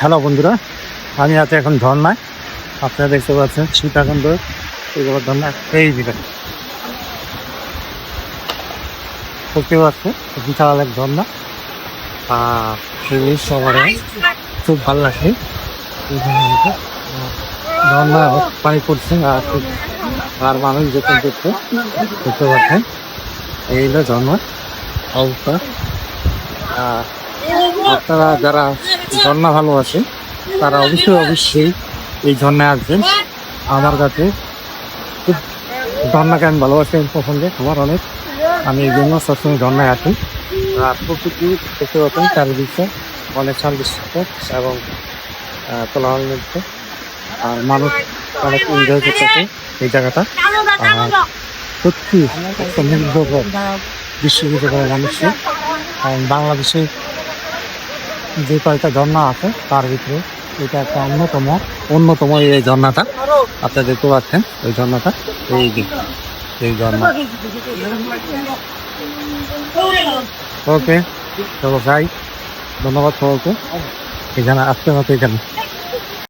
Hello বন্ধুরা, আমি আছি এখন ঝর্ণায় আপনারা দেখতে পাচ্ছেন সীতাকুণ্ড এগুলো ঝর্ণা এই দিকে দেখতে পাচ্ছেন, বিশাল এক ঝর্ণা আর সবারে খুব ভালো লাগছে। ঝর্ণা পানি পড়ছে আর খুব আর মানুষ যেতে দেখতে দেখতে পাচ্ছেন। এই হলো ঝর্ণার অবস্থা। আর আপনারা যারা ঝর্ণা ভালোবাসে তারা অবশ্যই অবশ্যই এই ঝর্ণায় আসবেন। আমার কাছে খুব ঝর্ণাকে আমি ভালোবাসি পছন্দ আমার অনেক। আমি এই জন্য সবসময় ঝর্ণায় আসি। আর প্রকৃতি দেখতে পাচ্ছেন চারিদিকে অনেক শান্তিসূত্র এবং আহ, কোলাহল আর মানুষ অনেক এনজয় করতেছে এই জায়গাটা। আর সত্যি একটা মুগ্ধকর দৃশ্য দিতে পারে মানুষকে কারণ বাংলাদেশে যে কয়েকটা ঝর্ণা আছে, তার ভিতরে এটা একটা অন্যতম অন্যতম এই ঝর্ণাটা। আপনারা দেখতে পাচ্ছেন ওই ঝর্ণাটা, এই এই ঝর্ণা। ওকে চলো যাই ধন্যবাদ সবাইকে। এখানে আসতে হতো এখানে।